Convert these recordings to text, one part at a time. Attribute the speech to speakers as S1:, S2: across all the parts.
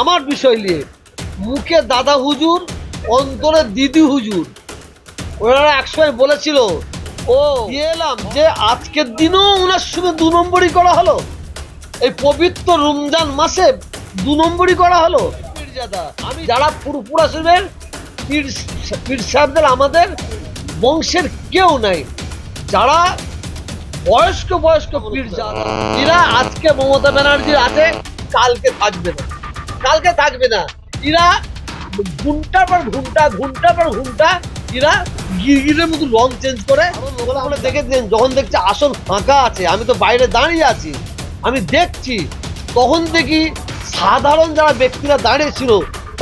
S1: আমার বিষয় নিয়ে, মুখে দাদা হুজুর, অন্তরে দিদি হুজুর। ওনারা একসময় বলেছিল, ও এলাম যে আজকের দিনও ওনার সঙ্গে দু নম্বরই করা হলো। এই পবিত্র রমজান মাসে দু নম্বরই করা হলো। আমি যারা পুরপুরা শরীফের পীর পীর সাহেবদের আমাদের বংশের কেউ নাই। যারা বয়স্ক বয়স্ক পীর যারা এরা আজকে মমতা ব্যানার্জির আছে কালকে থাকবে না। কালকে থাকবে না। এরা ঘুমটার পর ঘুমটা ঘুমটার পর ঘুমটা এরা গিরগিরের মতো রং চেঞ্জ করে। দেখেছেন যখন দেখছে আসন ফাঁকা আছে আমি তো বাইরে দাঁড়িয়ে আছি আমি দেখছি তখন দেখি সাধারণ যারা ব্যক্তিরা দাঁড়িয়ে ছিল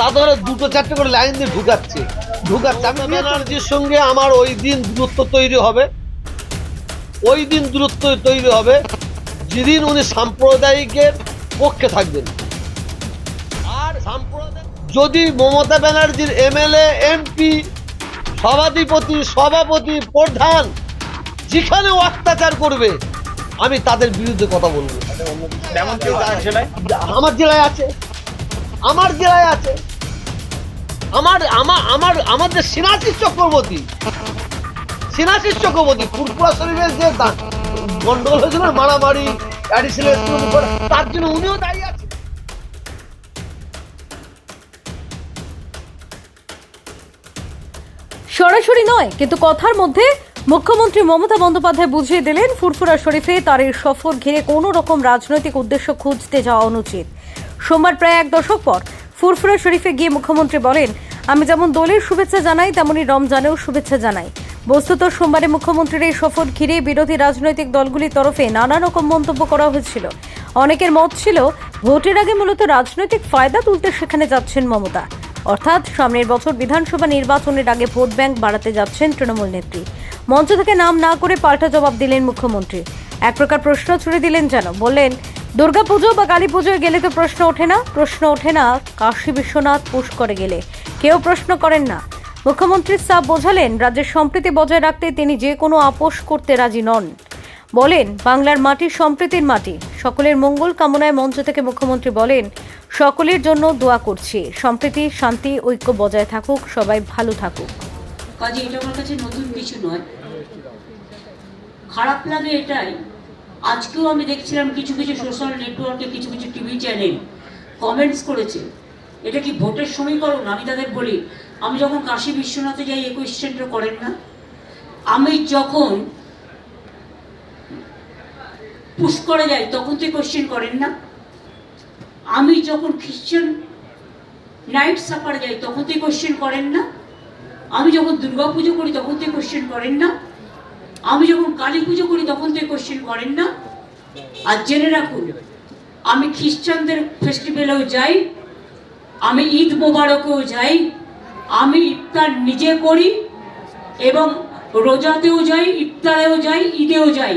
S1: তাদের দুটো চারটে করে লাইন দিয়ে ঢুকাচ্ছে। ঢুকাচ্ছে আমি ব্যানার্জির সঙ্গে আমার ওই দিন দূরত্ব তৈরি হবে। ওই দিন দূরত্ব তৈরি হবে যেদিন উনি সাম্প্রদায়িকের পক্ষে থাকবেন। যদি মমতা ব্যানার্জির এমএলএ এমপি সভাধিপতি সভাপতি প্রধান যেখানেও অত্যাচার করবে আমি তাদের বিরুদ্ধে কথা বলব। আমার জেলায় আছে। আমার জেলায় আছে। আমার আমার আমার আমাদের সিনাশিস চক্রবর্তী। সিনাশিস চক্রবর্তী ফুরপুরা শরীফের যে গন্ডগোল হয়েছিল মারামারি অ্যাডিশনাল তার জন্য উনিও দাঁড়িয়ে আছে
S2: সরাসরি নয়, কিন্তু কথার মধ্যে মুখ্যমন্ত্রী মমতা বন্দ্যোপাধ্যায় বুঝিয়ে দিলেন, ফুরফুরা শরীফে তার এই সফর ঘিরে কোনো রকম রাজনৈতিক উদ্দেশ্য খুঁজতে যাওয়া অনুচিত। সোমবার প্রায় এক দশক পর ফুরফুরা শরীফে গিয়ে মুখ্যমন্ত্রী বলেন, আমি যেমন দোলের শুভেচ্ছা জানাই, তেমনি রমজানেও শুভেচ্ছা জানাই। বস্তুত সোমবারে মুখ্যমন্ত্রীর এই সফর ঘিরে বিরোধী রাজনৈতিক দলগুলির তরফে নানা রকম মন্তব্য করা হয়েছিল। অনেকের মত ছিল, ভোটের আগে মূলত রাজনৈতিক ফায়দা তুলতে সেখানে যাচ্ছেন মমতা। অর্থাৎ সামনের বছর বিধানসভা নির্বাচনের আগে ভোট ব্যাংক বাড়াতে যাচ্ছেন তৃণমূল নেত্রী। মঞ্চ থেকে নাম না করে পাল্টা জবাব দিলেন মুখ্যমন্ত্রী। এক প্রকার প্রশ্ন ছুড়ে দিলেন যেন। বললেন, দুর্গাপুজো বা কালী পুজোয় গেলে তো প্রশ্ন ওঠে না। প্রশ্ন ওঠে না, কাশী বিশ্বনাথ পুষ্করে গেলে। কেউ প্রশ্ন করেন না। মুখ্যমন্ত্রী সাহ বোঝালেন, রাজ্যের সম্প্রীতি বজায় রাখতে তিনি যে কোনো আপোষ করতে রাজি নন। বলেন, বাংলার মাটি সম্প্রীতির মাটি। সকলের মঙ্গল কামনায় মঞ্চ থেকে মুখ্যমন্ত্রী বলেন, সকলের জন্য দোয়া করছি। সম্প্রীতি, শান্তি, ঐক্য বজায় থাকুক, সবাই ভালো থাকুক।
S3: কাজে, এটা আমার কাছে নতুন কিছু নয়। খারাপ লাগে এটাই। আজকেও আমি দেখছিলাম কিছু কিছু সোশ্যাল নেটওয়ার্কে কিছু কিছু টিভি চ্যানেল কমেন্টস করেছে। এটা কি ভোটের সমীকরণ? আমি তাদের বলি, আমি যখন কাশী বিশ্বনাথে যাই একুশ কোয়েশ্চেনটা করেন না। আমি যখন পুষ্করে যাই তখন তো কোয়েশ্চেন করেন না। আমি যখন খ্রিশ্চান নাইট সাফার যাই, তখন তো কোয়েশ্চেন করেন না। আমি যখন দুর্গা পুজো করি, তখন তো কোশ্চেন করেন না। আমি যখন কালী পুজো করি, তখন তো কোশ্চেন করেন না। আর জেনে রাখুন, আমি খ্রিস্টানদের ফেস্টিভ্যালেও যাই, আমি ঈদ মোবারকেও যাই, আমি ইফতার নিজে করি এবং রোজাতেও যাই, ইফতারেও যাই, ঈদেও যাই।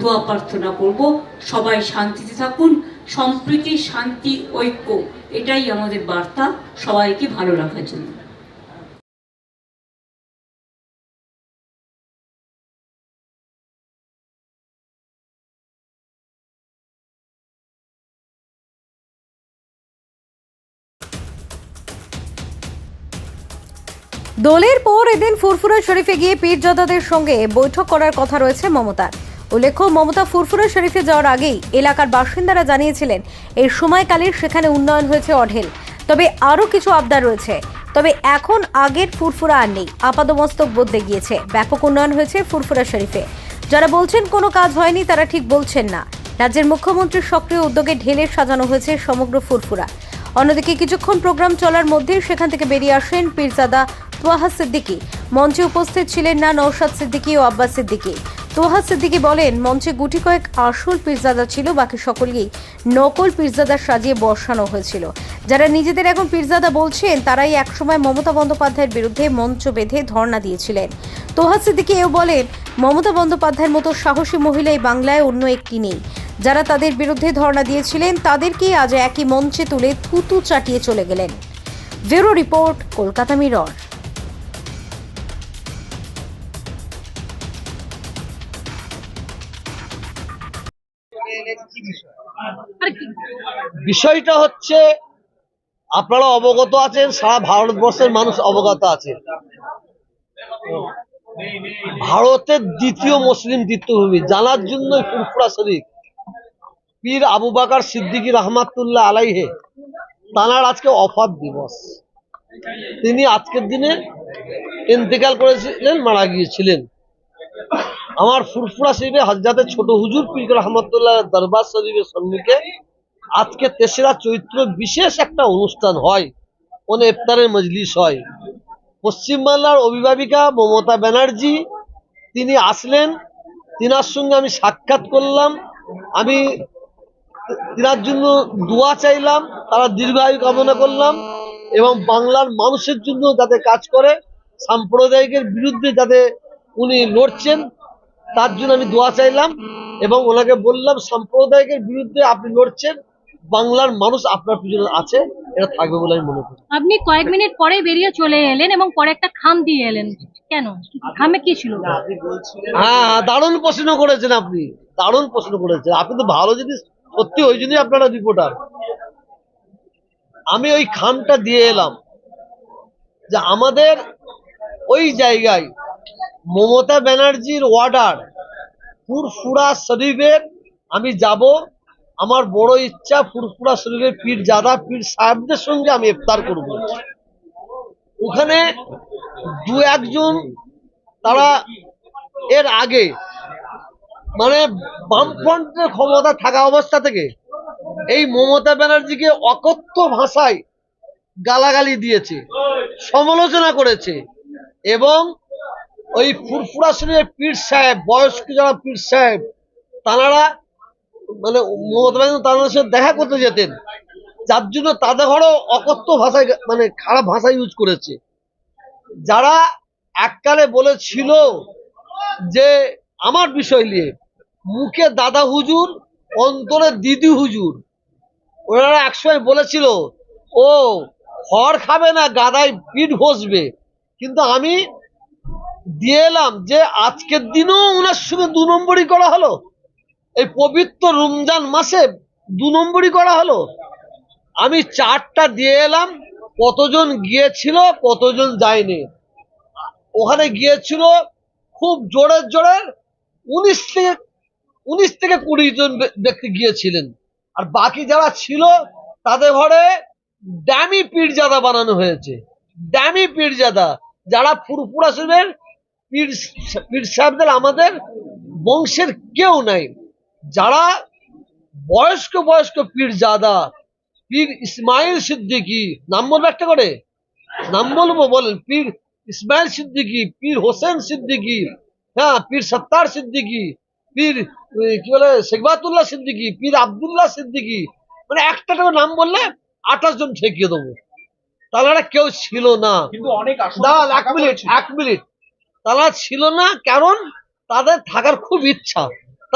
S3: দোয়া প্রার্থনা করব। সবাই শান্তিতে থাকুন। সম্প্রীতি, শান্তি, ঐক্য, এটাই আমাদের বার্তা সবাইকে ভালো রাখার জন্য।
S2: দলের পর এদিন ফুরফুরা শরীফে গিয়ে পীরজাদাদের সঙ্গে বৈঠক করার কথা রয়েছে মমতার। উল্লেখ্য, মমতা ফুরফুরা শরীফে যাওয়ার আগেই এলাকার বাসিন্দারা জানিয়েছিলেন, এই সময়কালের সেখানে উন্নয়ন হয়েছে অঢেল। তবে আরও কিছু আবদার রয়েছে। তবে এখন আগের ফুরফুরা আর নেই। আপাদমস্তক বদলে গিয়েছে। ব্যাপক উন্নয়ন হয়েছে ফুরফুরা শরীফে। যারা বলছেন কোনো কাজ হয়নি, তারা ঠিক বলছেন না। রাজ্যের মুখ্যমন্ত্রীর সক্রিয় উদ্যোগে ঢেলে সাজানো হয়েছে সমগ্র ফুরফুরা। অন্যদিকে কিছুক্ষণ প্রোগ্রাম চলার মধ্যে সেখান থেকে বেরিয়ে আসেন পীরজাদা তোয়াহা সিদ্দিকী। মঞ্চে উপস্থিত ছিলেন না নৌশাদ সিদ্দিকী ও আব্বাস সিদ্দিকী। তোহা সিদ্দিকি বলেন, মঞ্চে গুটি কয়েক আসল পীরজাদা ছিল, বাকি সকলেই নকল পীরজাদা সাজিয়ে বসানো হয়েছিল। যারা নিজেদের এখন পীরজাদা বলছেন, তারাই একসময় মমতা বন্দ্যোপাধ্যায়ের বিরুদ্ধে মঞ্চ বেঁধে ধর্ণা দিয়েছিলেন। তোহা সিদ্দিকি এও বলেন, মমতা বন্দ্যোপাধ্যায়ের মতো সাহসী মহিলা এই বাংলায় অন্য একটি নেই। যারা তাদের বিরুদ্ধে ধর্ণা দিয়েছিলেন, তাদেরকেই আজ একই মঞ্চে তুলে থুতু চাটিয়ে চলে গেলেন। Bureau report, Kolkata Mirror.
S1: বিষয়টা হচ্ছে, আপনারা অবগত আছেন, সারা ভারতবর্ষের মানুষ অবগত আছে। ভারতের দ্বিতীয় মুসলিম তীর্থভূমি, জানার জন্য ফুরফুরা শরীফ। পীর আবু বাকার সিদ্দিকী রহমাতুল্লাহ আলাইহে, তানার আজকে অফার দিবস। তিনি আজকের দিনে ইন্তেকাল করেছিলেন, মারা গিয়েছিলেন। আমার ফুরফুরা শরীফে হজরতে ছোট হুজুর পীর রহমতুল্লাহ দরবার শরীফের সম্মুখে আজকে তেসরা চৈত্র বিশেষ একটা অনুষ্ঠান হয়। ওনে ইফতারের মজলিস হয়। পশ্চিমবাংলার অভিভাবিকা মমতা ব্যানার্জি, তিনি আসলেন। তিনার সঙ্গে আমি সাক্ষাৎ করলাম। আমি তিনার জন্য দোয়া চাইলাম। তারা দীর্ঘায়ু কামনা করলাম এবং বাংলার মানুষের জন্য যাতে কাজ করে, সাম্প্রদায়িকের বিরুদ্ধে যাতে উনি লড়ছেন, তার জন্য আমি দোয়া চাইলাম এবং ওনাকে বললাম, সাম্প্রদায়িকের বিরুদ্ধে আপনি লড়ছেন বাংলার মানুষ আপনার পিছনে আছে এটা থাকবে বলে আমি মনে করি।
S4: আপনি কয়েক মিনিট পরে বেরিয়ে চলে এলেন এবং পরে একটা খাম দিয়ে এলেন। কেন? খামে কি ছিল?
S1: হ্যাঁ হ্যাঁ, দারুণ প্রশ্ন করেছেন আপনি। দারুণ প্রশ্ন করেছেন। আপনি তো ভালো জিনিস সত্যি ওই জন্যই আপনারা রিপোর্টার আমি ওই খামটা দিয়ে এলাম যে আমাদের ওই জায়গায় মমতা ব্যানার্জির অর্ডার ফুরফুরা শরীফের আমি যাব আমার বড় ইচ্ছা ফুরফুরা শরীরের পীর জাদা পীর সাহেবদের সঙ্গে আমি ইফতার করব। ওখানে দু একজন তারা এর আগে মানে বামফ্রন্টের ক্ষমতা থাকা অবস্থা থেকে এই মমতা ব্যানার্জিকে অকথ্য ভাষায় গালাগালি দিয়েছে, সমালোচনা করেছে এবং ওই ফুরফুরা শরীরের পীর সাহেব, বয়স্ক যারা পীর সাহেব, তারা মানে মমতা সাথে দেখা করতে যেতেন। যার জন্য তাদের ঘরও অকথ্য ভাষায় মানে খারাপ ভাষা ইউজ করেছে। যারা এককালে বলেছিল যে আমার বিষয় নিয়ে, মুখে দাদা হুজুর, অন্তরে দিদি হুজুর, ওনারা একসময় বলেছিল, ও, খড় খাবে না, গাদায় পিঠ ঘষবে। কিন্তু আমি দিয়ে এলাম যে আজকের দিনও ওনার সঙ্গে দু নম্বরই করা হলো। এই পবিত্র রমজান মাসে দু নম্বরই করা হলো। আমি চারটা দিয়ে এলাম, কতজন গিয়েছিল, কতজন যায়নি। ওখানে গিয়েছিল খুব জোরে জোরে উনিশ থেকে উনিশ থেকে কুড়ি জন ব্যক্তি গিয়েছিলেন। আর বাকি যারা ছিল, তাদের ঘরে ড্যামি পীরজাদা বানানো হয়েছে। ড্যামি পীরজাদা, যারা ফুরফুরা শরীফের পীর পীর সাহেবদের আমাদের বংশের কেউ নাই। যারা বয়স্ক বয়স্ক পীর জাদা পীর ইসমাইল সিদ্দিকী নাম বলব একটা করে? নাম বলব বলেন পীর ইসমাইল সিদ্দিকী পীর হোসেন সিদ্দিকী হ্যাঁ পীর সত্তার সিদ্দিকী পীর কি বলে শেখবাতুল্লাহ সিদ্দিকী পীর আবদুল্লাহ সিদ্দিকী মানে একটা করে নাম বললে আঠাশ জন ঠেকিয়ে দেবো। তারা কেউ ছিল না।
S5: কিন্তু অনেক
S1: এক মিনিট এক মিনিট। তারা ছিল না কারণ তাদের থাকার খুব ইচ্ছা।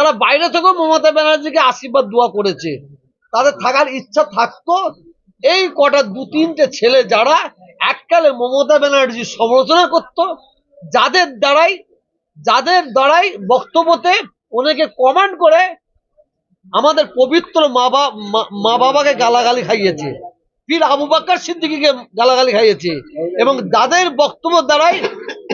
S1: তারা বাইরে থেকেও মমতা ব্যানার্জিকে আশীর্বাদ, দোয়া করেছে। তাদের থাকার ইচ্ছা থাকতো। এই কটা দু, তিনটে ছেলে যারা এককালে মমতা ব্যানার্জি সমালোচনা করত, যাদের দ্বারাই যাদের দ্বারাই বক্তব্যতে অনেকে কমান্ড করে আমাদের পবিত্র মা- মা বাবাকে গালাগালি খাইয়েছে। পীর আবু বাক্কার সিদ্দিকিকে গালাগালি খাইয়েছে। এবং যাদের বক্তব্য দ্বারাই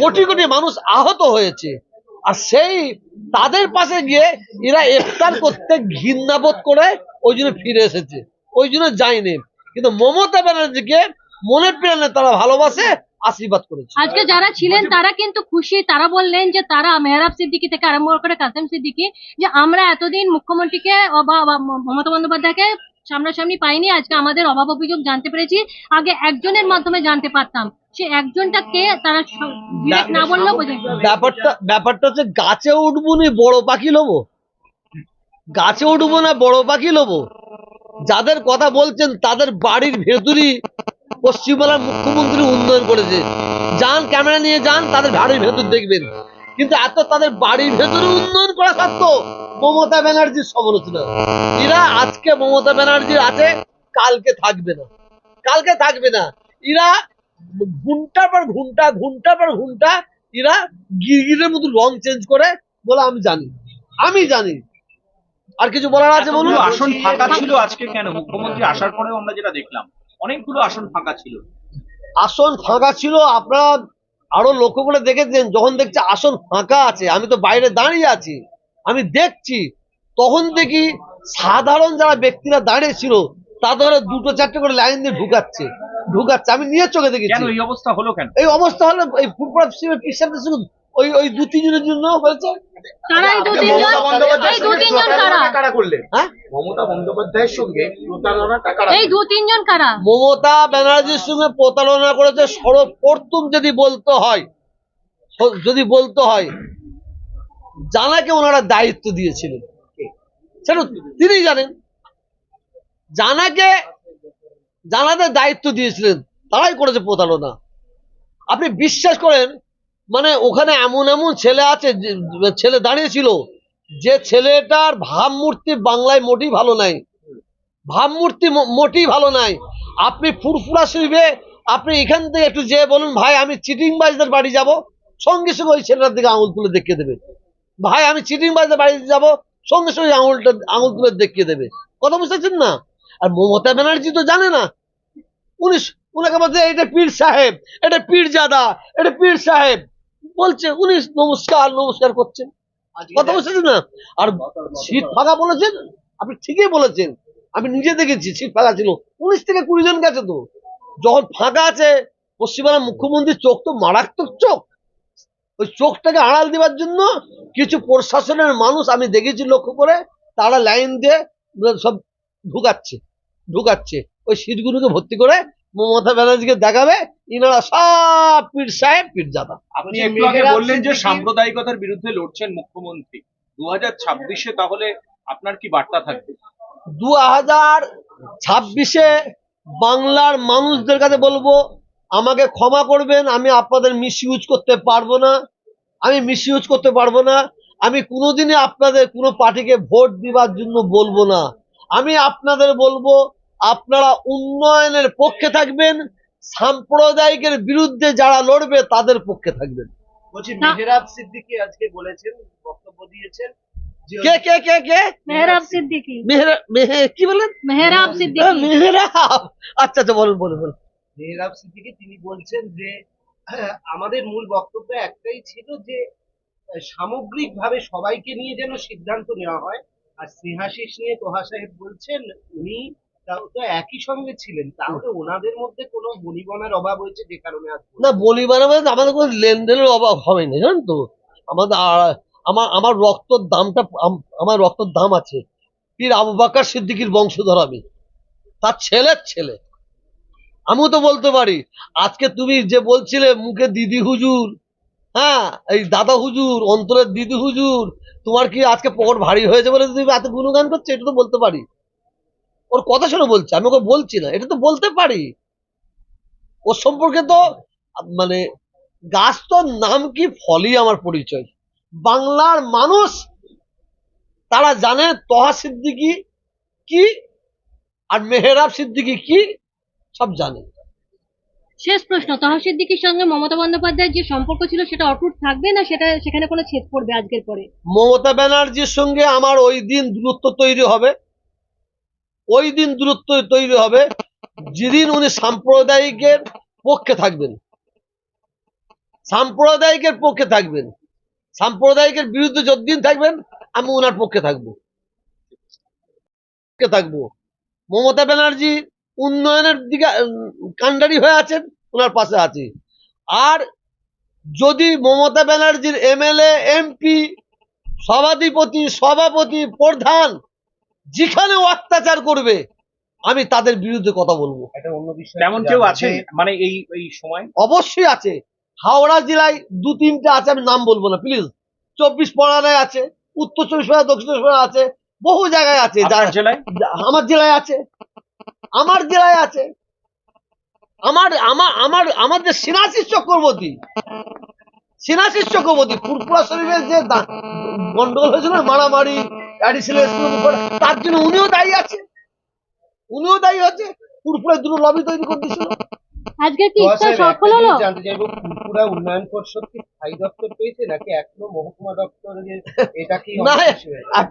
S1: কোটি কোটি মানুষ আহত হয়েছে। আর সেই তাদের পাশে গিয়ে এরা ইফতার করতে ঘৃণাবোধ করে, ওই জন্য ফিরে এসেছে। ওই জন্য যায়নি। কিন্তু মমতা ব্যানার্জিকে মনে প্রাণে তারা ভালোবাসে, আশীর্বাদ করেছে।
S4: আজকে যারা ছিলেন, তারা কিন্তু খুশি। তারা বললেন যে তারা মেহরাব সিদ্দিকি থেকে আরম্ভ করে কাসেম সিদ্দিকি যে আমরা এতদিন মুখ্যমন্ত্রীকে বা মমতা বন্দ্যোপাধ্যায়কে সামনাসামনি পাইনি আজকে আমাদের অভাব অভিযোগ জানতে পেরেছি। আগে একজনের মাধ্যমে জানতে পারতাম। সে একজনটা কে তারা না বললেও বোঝা
S1: ব্যাপারটা ব্যাপারটা হচ্ছে গাছে উঠবো নি বড় পাখি লোবো। গাছে উঠবো না বড় পাখি লোবো। যাদের কথা বলছেন তাদের বাড়ির ভেতরই পশ্চিমবাংলার মুখ্যমন্ত্রী উন্নয়ন করেছে। যান ক্যামেরা নিয়ে যান তাদের বাড়ির ভেতর দেখবেন। কিন্তু এত তাদের বাড়ির ভেতরে উন্নয়ন করা সত্ত্বেও মমতা ব্যানার্জির সমালোচনা। এরা আজকে মমতা ব্যানার্জির আছে কালকে থাকবে না। কালকে থাকবে না। এরা ঘুমটার পর ঘুমটা ঘুমটার পর ঘুমটা এরা গিরগিরের মতো রং চেঞ্জ করে বলে আমি জানি। আমি জানি। আর কিছু বলার আছে বলুন?
S5: আসন ফাঁকা ছিল আজকে কেন? মুখ্যমন্ত্রী আসার পরেও আমরা যেটা দেখলাম অনেকগুলো আসন ফাঁকা ছিল।
S1: আসন ফাঁকা ছিল আপনারা আরও লক্ষ্য করে দেখেছেন যখন দেখছি আসন ফাঁকা আছে আমি তো বাইরে দাঁড়িয়ে আছি আমি দেখছি তখন দেখি সাধারণ যারা ব্যক্তিরা দাঁড়িয়ে ছিল তাদের দুটো চারটে করে লাইন দিয়ে ঢুকাচ্ছে ঢুকাচ্ছে আমি নিয়ে চোখে দেখেছি।
S5: কেন এই অবস্থা হলো কেন?
S1: এই অবস্থা হলে এই সঙ্গে ওই ওই দু তিনজনের জন্য হয়েছে
S4: কারা দু তিনজন এই দু তিনজন কারা
S6: কারা করলেন?
S1: হ্যাঁ?
S6: মমতা বন্দ্যোপাধ্যায়ের সঙ্গে প্রতারণাটা কারা
S4: এই দু তিনজন কারা?
S1: মমতা ব্যানার্জির সঙ্গে প্রতারণা করেছে সর্বপ্রথম যদি বলতে হয় যদি বলতে হয় জানাকে ওনারা দায়িত্ব দিয়েছিলেন। সেটা তিনি জানেন। জানাকে জানাদের দায়িত্ব দিয়েছিলেন তারাই করেছে প্রতারণা। আপনি বিশ্বাস করেন মানে ওখানে এমন এমন ছেলে আছে যে- ছেলে দাঁড়িয়েছিল যে ছেলেটার ভাবমূর্তি বাংলায় মোটেই ভালো নাই। ভাবমূর্তি মোটেই ভালো নাই। আপনি ফুরফুরা শরীফে আপনি এখান থেকে একটু যে বলুন, ভাই, আমি চিটিং বাজদের বাড়ি যাব, সঙ্গে সঙ্গে ওই ছেলেটার দিকে আঙুল তুলে দেখিয়ে দেবে। ভাই, আমি চিটিং বাজদের বাড়ি যাব, সঙ্গে সঙ্গে আঙুলটা, আঙুল তুলে দেখিয়ে দেবে। কথা বুঝতেছেন না? আর মমতা ব্যানার্জি তো জানে না। উনি উনাকে বলছে, এটা পীর সাহেব, এটা পীর জাদা এটা পীর সাহেব। বলছে, উনি নমস্কার নমস্কার করছেন। কথা বলছেন না? আর সিট ফাঁকা বলেছেন? আপনি ঠিকই বলেছেন। আমি নিজে দেখেছি সিট ফাঁকা ছিল। উনিশ থেকে কুড়ি জন গেছে তো। যখন ফাঁকা আছে পশ্চিমবাংলার মুখ্যমন্ত্রীর চোখ তো মারাত্মক চোখ। ওই চোখটাকে আড়াল দেওয়ার জন্য কিছু প্রশাসনের মানুষ আমি দেখেছি লক্ষ্য করে তারা লাইন দিয়ে সব ঢুকাচ্ছে ঢুকাচ্ছে। ওই সিটগুলোকে ভর্তি করে মমতা ব্যানার্জিকে দেখাবে ইনারা সব পীর সাহেব পীর জাদা।
S5: আপনি একটু আগে বললেন যে সাম্প্রদায়িকতার বিরুদ্ধে লড়ছেন মুখ্যমন্ত্রী। দু হাজার ছাব্বিশে তাহলে আপনার কি বার্তা থাকবে?
S1: দু হাজার ছাব্বিশে বাংলার মানুষদের কাছে বলব আমাকে ক্ষমা করবেন আমি আপনাদের মিস ইউজ করতে পারব না। আমি মিস ইউজ করতে পারব না। আমি কোনোদিনই আপনাদের কোনো পার্টিকে ভোট দিবার জন্য বলব না। আমি আপনাদের বলব আপনারা উন্নয়নের পক্ষে থাকবেন সাম্প্রদায়িকের বিরুদ্ধে যারা লড়বে তাদের পক্ষে থাকবেন।
S6: বলছি
S4: না।
S6: মেহরাব সিদ্দিকী আজকে বলেছেন বক্তব্য দিয়েছেন
S1: কে কে কে কে?
S4: মেহরাব সিদ্দিকী।
S1: মেহরা কি বলেন
S4: মেহরাব সিদ্দিকী।
S1: মেহরাব। আচ্ছা আচ্ছা বলুন বলুন বলুন।
S6: মেহরাব সিদ্দিকী তিনি বলছেন যে আমাদের মূল বক্তব্য একটাই ছিল যে সামগ্রিকভাবে সবাইকে নিয়ে যেন সিদ্ধান্ত নেওয়া হয়। আর স্নেহাশিস নিয়ে তোহা সাহেব বলছেন উনি একই সঙ্গে ছিলেন। তাহলে ওনাদের মধ্যে কোনো বনিবনার অভাব হয়েছে যে কারণে
S1: না বলি মানে আমাদের কোনো লেনদেনের অভাব হবে না, জানেন তো? আমাদের আমার আমার রক্তর দামটা আমার রক্তর দাম আছে। পীর আবু বাক্কার সিদ্দিকির বংশধর আমি। তার ছেলের ছেলে। আমিও তো বলতে পারি, আজকে তুমি যে বলছিলে মুখে দিদি হুজুর হ্যাঁ এই দাদা হুজুর, অন্তরের দিদি হুজুর, তোমার কি আজকে পকট ভারী হয়েছে বলে তুমি এত গুণগান করছ? এটা তো বলতে পারি। ওর কথা শুনে বলছি আমি ওকে বলছি না এটা তো বলতে পারি। ওর সম্পর্কে তো মানে গাছ তো নাম কি ফলই আমার পরিচয়। বাংলার মানুষ তারা জানে তহা সিদ্দিকি কি আর মেহরাব সিদ্দিকি কি সব জানে।
S4: শেষ প্রশ্ন তহা সিদ্দিকীর সঙ্গে মমতা বন্দ্যোপাধ্যায়ের যে সম্পর্ক ছিল সেটা অটুট থাকবে না? সেটা সেখানে কোনো ছেদ পড়বে আজকের পরে?
S1: মমতা ব্যানার্জির সঙ্গে আমার ওই দিন দূরত্ব তৈরি হবে। ওই দিন দূরত্ব তৈরি হবে, যেদিন উনি সাম্প্রদায়িকের পক্ষে থাকবেন। সাম্প্রদায়িকের পক্ষে থাকবেন। সাম্প্রদায়িকের বিরুদ্ধে যতদিন থাকবেন, আমি ওনার পক্ষে থাকব। থাকব। মমতা ব্যানার্জি উন্নয়নের দিকে কান্ডারি হয়ে আছেন ওনার পাশে আছি। আর যদি মমতা ব্যানার্জির এমএলএ, এমপি, সভাধিপতি, সভাপতি, প্রধান যেখানে অত্যাচার করবে আমি তাদের বিরুদ্ধে কথা বলব।
S6: একটা অন্য বিষয়।
S5: তেমন কেউ আছেন মানে এই এই সময়?
S1: অবশ্যই আছে। হাওড়া জেলায় দু তিনটা আছে আমি নাম বলব না প্লিজ চব্বিশ পরগনায় আছে উত্তর চব্বিশ পরগনা দক্ষিণ চব্বিশ পরগনা আছে বহু জায়গায় আছে।
S5: জেলায়?
S1: আমার জেলায় আছে। আমার জেলায় আছে। আমার আমার আমার আমার যে সিনাশিস চক্রবর্তী। সিনাশিস চক্রবর্তী ফুরফুরা শরীফের যে গন্ডগোল হয়েছিল না, মারামারি অ্যাডিশনাল তার জন্য উনিও দায়ী আছে। উনিও দায়ী হচ্ছে ফুরফুরা দুটো লবি তৈরি করে দিয়েছিল।
S4: আজকে কি ইচ্ছা সফল হলো?
S6: জানতে চাইব ফুরফুরা উন্নয়ন পর্ষদ কি স্থায়ী দপ্তর পেয়েছে নাকি এখনও মহকুমা দপ্তর এটা কি
S1: না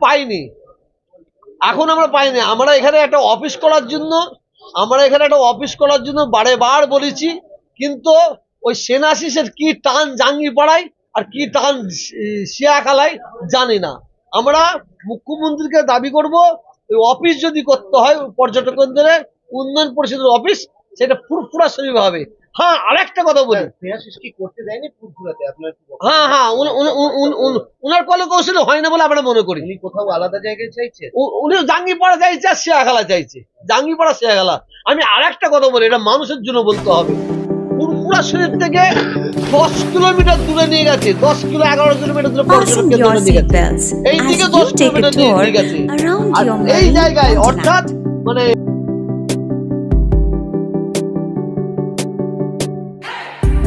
S1: পাইনি। এখন আমরা পাইনি। আমরা এখানে একটা অফিস করার জন্য আমরা এখানে একটা অফিস করার জন্য বারে বার বলেছি কিন্তু ওই সেনাশিসের কি টান জাঙ্গি পাড়ায় আর কি টান শিয়াখালায় জানি না। আমরা মুখ্যমন্ত্রীকে দাবি করব ওই অফিস যদি করতে হয় পর্যটক কেন্দ্রে উন্নয়ন পরিষদের অফিস সেটা ফুরফুরা শরীফ হবে। হ্যাঁ আরেকটা কথা বলি? হ্যাঁ হ্যাঁ উনি- উনি- উনি- উনি- উনি- উনার কলে কৌশলে হয় না বলে আমরা মনে করি।
S6: কোথাও আলাদা জায়গায় চাইছেন?
S1: উ- উনি জাঙ্গিপাড়া চাইছে আর শেয়াখালা চাইছে। জাঙ্গিপাড়া শেয়াখালা আমি আর একটা কথা বলি এটা মানুষের জন্য বলতে হবে। ফুরফুরা শরীর থেকে দশ কিলোমিটার দূরে নিয়ে গেছে দশ কিলো এগারো কিলোমিটার দূরে পর্যটক কেন্দ্র নিয়ে গেছে এই দিকে দশ কিলোমিটার নিয়ে গেছে আর এই জায়গায় অর্থাৎ মানে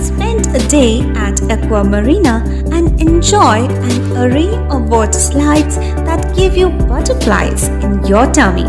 S7: Spend a day at Aqua Marina and enjoy an array of water slides that give you butterflies in your tummy.